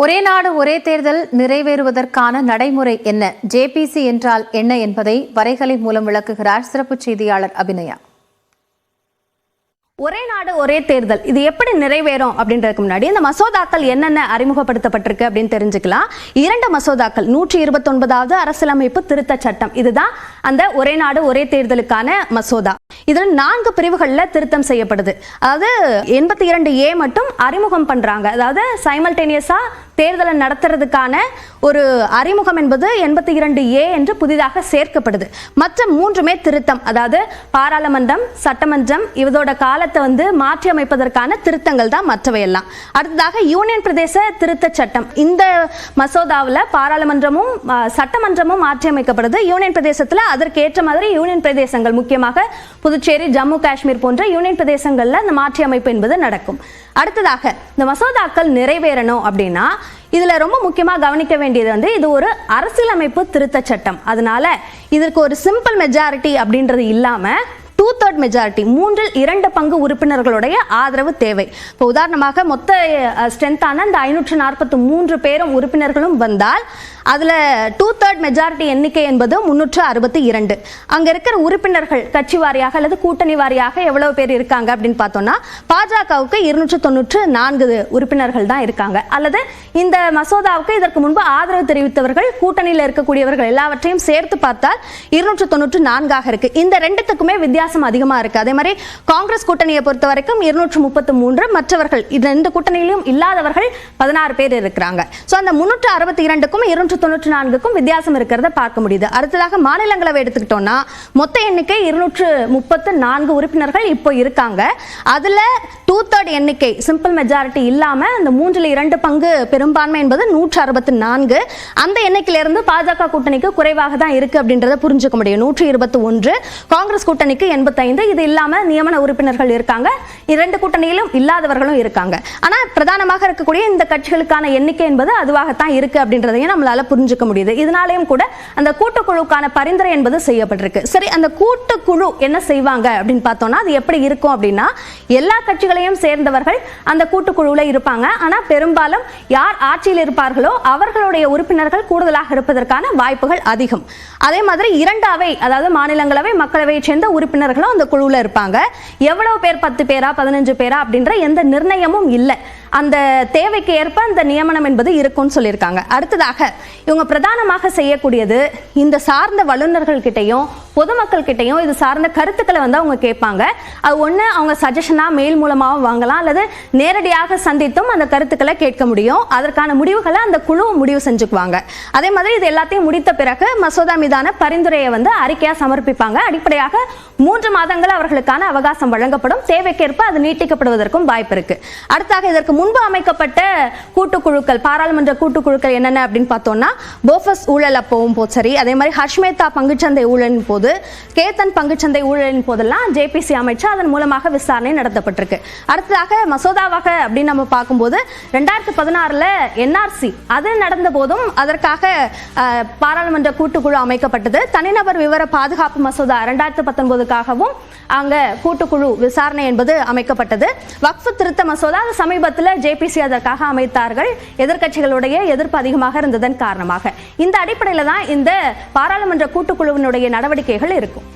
ஒரே நாடு ஒரே தேர்தல் நிறைவேறுவதற்கான நடைமுறை என்ன? ஜேபிசி என்றால் என்ன என்பதை வரைகலை மூலம் விளக்குகிறார் சிறப்பு செய்தியாளர் அபிநயா. ஒரே நாடு ஒரே தேர்தல் இது எப்படி நிறைவேறும் அப்படின்றதுக்கு முன்னாடி இந்த மசோதாக்கள் என்னென்ன அறிமுகப்படுத்தப்பட்டிருக்கு அப்படின்னு தெரிஞ்சுக்கலாம். இரண்டு மசோதாக்கள் நூற்றி இருபத்தொன்பதாவது அரசியலமைப்பு திருத்த சட்டம் இதுதான் அந்த ஒரே நாடு ஒரே தேர்தலுக்கான மசோதா. இதில் நான்கு பிரிவுகளில் திருத்தம் செய்யப்படுது. அதாவது எண்பத்தி இரண்டு ஏ மட்டும் அறிமுகம் பண்றாங்க. அதாவது சைமல்டேனியஸா தேர்தலை நடத்துறதுக்கான ஒரு அறிமுகம் என்பது எண்பத்தி இரண்டு ஏ என்று புதிதாக சேர்க்கப்படுது. மற்ற மூன்றுமே திருத்தம். அதாவது பாராளுமன்றம் சட்டமன்றம் இதோட காலத்தை வந்து மாற்றி அமைப்பதற்கான திருத்தங்கள் தான் மற்றவையெல்லாம். அடுத்ததாக யூனியன் பிரதேச திருத்த சட்டம். இந்த மசோதாவில் பாராளுமன்றமும் சட்டமன்றமும் மாற்றி அமைக்கப்படுது. யூனியன் பிரதேசத்தில் அதற்கு ஏற்ற மாதிரி யூனியன் பிரதேசங்கள் முக்கியமாக புதுச்சேரி ஜம்மு காஷ்மீர் போன்ற யூனியன் பிரதேசங்களில் இந்த மாற்றி அமைப்பு என்பது நடக்கும். அடுத்ததாக இந்த மசோதாக்கள் நிறைவேறணும் அப்படின்னா இதுல ரொம்ப முக்கியமா கவனிக்க வேண்டியது வந்து இது ஒரு அரசியலமைப்பு திருத்த சட்டம். அதனால இதற்கு ஒரு சிம்பிள் மெஜாரிட்டி அப்படின்றது இல்லாம டூ தேர்ட் மெஜாரிட்டி மூன்றில் இரண்டு பங்கு உறுப்பினர்களுடைய ஆதரவு தேவை. இப்போ உதாரணமாக மொத்த ஸ்ட்ரென்த்தான இந்த ஐநூற்று நாற்பத்தி மூன்று பேரும் உறுப்பினர்களும் வந்தால் அதில் டூ தேர்ட் மெஜாரிட்டி எண்ணிக்கை என்பது முன்னூற்று அறுபத்தி இரண்டு. அங்கே இருக்கிற உறுப்பினர்கள் கட்சி வாரியாக அல்லது கூட்டணி வாரியாக எவ்வளவு பேர் இருக்காங்க அப்படின்னு பார்த்தோம்னா பாஜகவுக்கு இருநூற்று தொண்ணூற்று நான்கு உறுப்பினர்கள் தான் இருக்காங்க. அல்லது இந்த மசோதாவுக்கு இதற்கு முன்பு ஆதரவு தெரிவித்தவர்கள் கூட்டணியில் இருக்கக்கூடியவர்கள் எல்லாவற்றையும் சேர்த்து பார்த்தால் இருநூற்று தொண்ணூற்று நான்காக இருக்கு. இந்த ரெண்டுத்துக்குமே வித்தியாசம் அதிகமாக இருக்கு. அதே மாதிரி காங்கிரஸ் கூட்டணியை பொறுத்த வரைக்கும் இருநூற்று முப்பத்தி மூன்று. மற்றவர்கள் இந்த ரெண்டு கூட்டணியிலும் இல்லாதவர்கள் பதினாறு பேர் இருக்கிறாங்க. ஸோ அந்த முன்னூற்று அறுபத்தி இரண்டுக்கும் இருநூற்று தொண்ணூற்று நான்குக்கும் வித்தியாசம் இருக்கிறத பார்க்க முடியுது. அடுத்ததாக மாநிலங்களவை எடுத்துக்கிட்டோம்னா மொத்த எண்ணிக்கை இருநூற்று முப்பத்து நான்கு உறுப்பினர்கள் இப்போ இருக்காங்க. அதில் டூ தேர்ட் எண்ணிக்கை சிம்பிள் மெஜாரிட்டி இல்லாமல் அந்த மூன்றில் இரண்டு பங்கு பெரும்பான்மை என்பது நூற்று அறுபத்தி நான்கு. அந்த எண்ணிக்கையிலிருந்து பாஜக கூட்டணிக்கு குறைவாக தான் இருக்கு அப்படின்றத புரிஞ்சுக்க முடியும். நூற்றி இருபத்தி ஒன்று காங்கிரஸ் கூட்டணிக்கு எண்பத்தைந்து. இது இல்லாமல் நியமன உறுப்பினர்கள் இருக்காங்க. இரண்டு கூட்டணியிலும் இல்லாதவர்களும் இருக்காங்க. ஆனால் பிரதானமாக இருக்கக்கூடிய இந்த கட்சிகளுக்கான எண்ணிக்கை என்பது அதுவாகத்தான் இருக்கு அப்படின்றதையும் நம்மளால புரிஞ்சுக்க முடியுது. இதனாலேயும் கூட அந்த கூட்டுக்குழுக்கான பரிந்துரை என்பது செய்யப்பட்டிருக்கு. சரி அந்த கூட்டுக்குழு என்ன செய்வாங்க அப்படின்னு பார்த்தோம்னா அது எப்படி இருக்கும் அப்படின்னா எல்லா கட்சிகளையும் சேர்ந்தவர்கள் அந்த கூட்டுக்குழுல இருப்பாங்க. ஆனா பெரும்பாலும் யார் ஆட்சியில் இருப்பார்களோ அவர்களுடைய உறுப்பினர்கள் கூடுதலாக இருப்பதற்கான வாய்ப்புகள் அதிகம். அதே மாதிரி இரண்டு அவை அதாவது மாநிலங்களவை மக்களவையை சேர்ந்த உறுப்பினர்களும் அந்த குழுவில் இருப்பாங்க. எவ்வளவு பேர்? பத்து பேரா? பதினஞ்சு பேரா? அப்படின்ற எந்த நிர்ணயமும் இல்லை. அந்த தேவைக்கு ஏற்ப அந்த நியமனம் என்பது இருக்கும்னு சொல்லியிருக்காங்க. அடுத்ததாக இவங்க பிரதானமாக செய்யக்கூடியது இந்த சார்ந்த வல்லுநர்கள் கிட்டையும் பொதுமக்கள் கிட்டையும் இது சார்ந்த கருத்துக்களை வந்து அவங்க கேட்பாங்க. அது ஒன்று அவங்க சஜஷனாக மெயில் மூலமாகவும் வாங்கலாம். அல்லது நேரடியாக சந்தித்தும் அந்த கருத்துக்களை கேட்க முடியும். அதற்கான முடிவுகளை அந்த குழு முடிவு செஞ்சுக்குவாங்க. அதே மாதிரி இது எல்லாத்தையும் முடித்த பிறகு மசோதா மீதான பரிந்துரையை வந்து அறிக்கையாக சமர்ப்பிப்பாங்க. அடிப்படையாக மூன்று மாதங்கள் அவர்களுக்கான அவகாசம் வழங்கப்படும். தேவைக்கேற்ப அது நீட்டிக்கப்படுவதற்கும் வாய்ப்பு இருக்கு. அடுத்தாக இதற்கு முன்பு அமைக்கப்பட்ட கூட்டுக்குழுக்கள் பாராளுமன்ற கூட்டுக்குழுக்கள் என்னென்ன அப்படின்னு பார்த்தோம்னா போஃபஸ் ஊழல் அப்பவும் போது சரி அதே மாதிரி ஹர்ஷ்மேதா பங்குச்சந்தை ஊழலின் போது கேத்தன் பங்குச்சந்தை ஊழலின் போதெல்லாம் ஜேபிசி அமைச்சு அதன் மூலமாக விசாரணை நடத்தப்பட்டிருக்கு. அடுத்ததாக மசோதாவாக அப்படின்னு நம்ம பார்க்கும்போது ரெண்டாயிரத்தி பதினாறுல என்ஆர்சி அது நடந்த போதும் அதற்காக பாராளுமன்ற கூட்டுக்குழு அமைக்கப்பட்டது. தனிநபர் விவர பாதுகாப்பு மசோதா ரெண்டாயிரத்தி பத்தொன்பதுக்காகவும் அங்க கூட்டுக்குழு விசாரணை என்பது அமைக்கப்பட்டது. வக்ஃபு திருத்த மசோதா அது சமீபத்தில் ஜேபிசி அதற்காக அமைத்தார்கள். எதிர்க்கட்சிகளுடைய எதிர்ப்பு அதிகமாக இருந்ததன் காரணமாக. இந்த அடிப்படையில் தான் இந்த பாராளுமன்ற கூட்டுக்குழுவினுடைய நடவடிக்கை நடவடிக்கைகள் இருக்கும்.